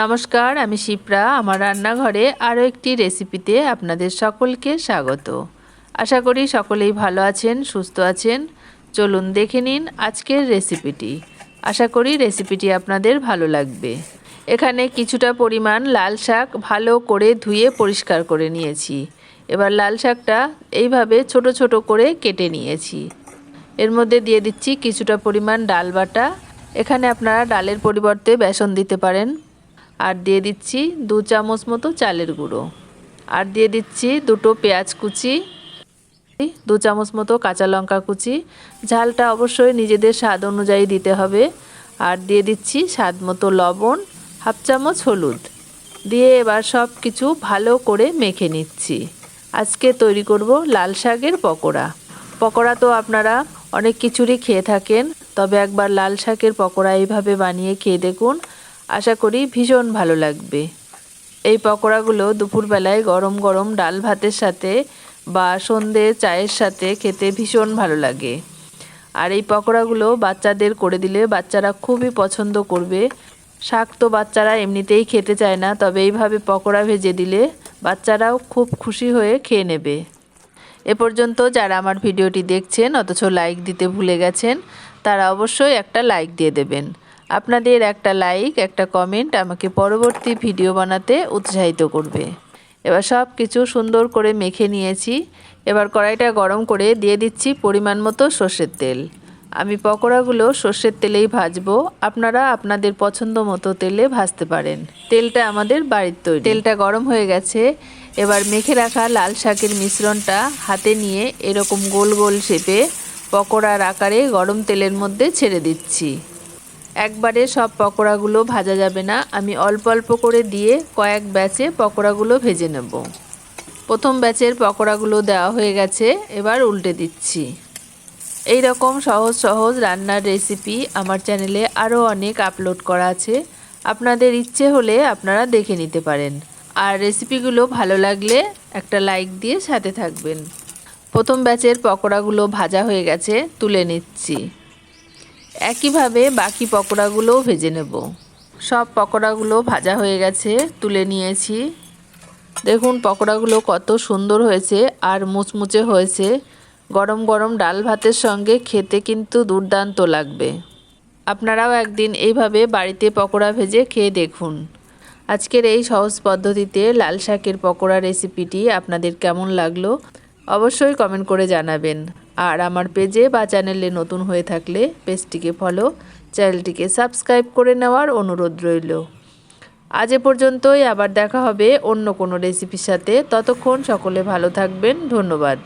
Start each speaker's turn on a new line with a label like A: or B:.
A: নমস্কার, আমি শিপ্রা। আমার রান্নাঘরে আরও একটি রেসিপিতে আপনাদের সকলকে স্বাগত। আশা করি সকলেই ভালো আছেন, সুস্থ আছেন। চলুন দেখে নিন আজকের রেসিপিটি। আশা করি রেসিপিটি আপনাদের ভালো লাগবে। এখানে কিছুটা পরিমাণ লাল শাক ভালো করে ধুয়ে পরিষ্কার করে নিয়েছি। এবার লাল শাকটা এইভাবে ছোট ছোট করে কেটে নিয়েছি। এর মধ্যে দিয়ে দিচ্ছি কিছুটা পরিমাণ ডাল বাটা। এখানে আপনারা ডালের পরিবর্তে বেসন দিতে পারেন। আর দিয়ে দিচ্ছি দু চামচ মতো চালের গুঁড়ো। আর দিয়ে দিচ্ছি দুটো পেঁয়াজ কুচি, দু চামচ মতো কাঁচা লঙ্কা কুচি। ঝালটা অবশ্যই নিজেদের স্বাদ অনুযায়ী দিতে হবে। আর দিয়ে দিচ্ছি স্বাদ মতো লবণ, হাফ চামচ হলুদ। দিয়ে এবার সব কিছু ভালো করে মেখে নিচ্ছি। আজকে তৈরি করব লাল শাকের পকোড়া। পকোড়া তো আপনারা অনেক কিছুরই খেয়ে থাকেন, তবে একবার লাল শাকের পকোড়া এইভাবে বানিয়ে খেয়ে দেখুন। আশা করি ভীষণ ভালো লাগবে। এই পকোড়াগুলো দুপুরবেলায় গরম গরম ডাল ভাতের সাথে বা সন্ধে চায়ের সাথে খেতে ভীষণ ভালো লাগে। আর এই পকোড়াগুলো বাচ্চাদের করে দিলে বাচ্চারা খুবই পছন্দ করবে। শাক তো বাচ্চারা এমনিতেই খেতে চায় না, তবে এইভাবে পকোড়া ভেজে দিলে বাচ্চারাও খুব খুশি হয়ে খেয়ে নেবে। এ পর্যন্ত যারা আমার ভিডিওটি দেখছেন, অথচ লাইক দিতে ভুলে গেছেন, তারা অবশ্যই একটা লাইক দিয়ে দেবেন। আপনাদের একটা লাইক একটা কমেন্ট আমাকে পরবর্তী ভিডিও বানাতে উৎসাহিত করবে। এবার সব কিছু সুন্দর করে মেখে নিয়েছি। এবার কড়াইটা গরম করে দিয়ে দিচ্ছি পরিমাণ মতো সর্ষের তেল। আমি পকোড়াগুলো সর্ষের তেলেই ভাজবো। আপনারা আপনাদের পছন্দ মতো তেলে ভাজতে পারেন। তেলটা আমাদের বাড়ির তৈরি। তেলটা গরম হয়ে গেছে। এবার মেখে রাখা লাল শাকের মিশ্রণটা হাতে নিয়ে এরকম গোল গোল শেপে পকোড়ার আকারে গরম তেলের মধ্যে ছেড়ে দিচ্ছি। একবারে সব পকোড়াগুলো ভাজা যাবে না। আমি অল্প অল্প করে দিয়ে কয়েক ব্যাচে পকোড়াগুলো ভেজে নেব। প্রথম ব্যাচের পকোড়াগুলো দেওয়া হয়ে গেছে, এবার উল্টে দিচ্ছি। এই রকম সহজ সহজ রান্নার রেসিপি আমার চ্যানেলে আরও অনেক আপলোড করা আছে। আপনাদের ইচ্ছে হলে আপনারা দেখে নিতে পারেন। আর রেসিপিগুলো ভালো লাগলে একটা লাইক দিয়ে সাথে থাকবেন। প্রথম ব্যাচের পকোড়াগুলো ভাজা হয়ে গেছে, তুলে নিচ্ছি। একইভাবে বাকি পকোড়াগুলোও ভেজে নেব। সব পকোড়াগুলো ভাজা হয়ে গেছে, তুলে নিয়েছি। দেখুন পকোড়াগুলো কত সুন্দর হয়েছে আর মুচমুচে হয়েছে। গরম গরম ডাল ভাতের সঙ্গে খেতে কিন্তু দুর্দান্ত লাগবে। আপনারাও একদিন এইভাবে বাড়িতে পকোড়া ভেজে খেয়ে দেখুন। আজকের এই সহজ পদ্ধতিতে লাল শাকের পকোড়া রেসিপিটি আপনাদের কেমন লাগল, অবশ্যই কমেন্ট করে জানাবেন। আর আমার পেজে বা চ্যানেলে নতুন হয়ে থাকলে পেজটিকে ফলো, চ্যানেলটিকে সাবস্ক্রাইব করে নেওয়ার অনুরোধ রইল। আজ এ পর্যন্তই, আবার দেখা হবে অন্য কোনো রেসিপির সাথে। ততক্ষণ সকলে ভালো থাকবেন। ধন্যবাদ।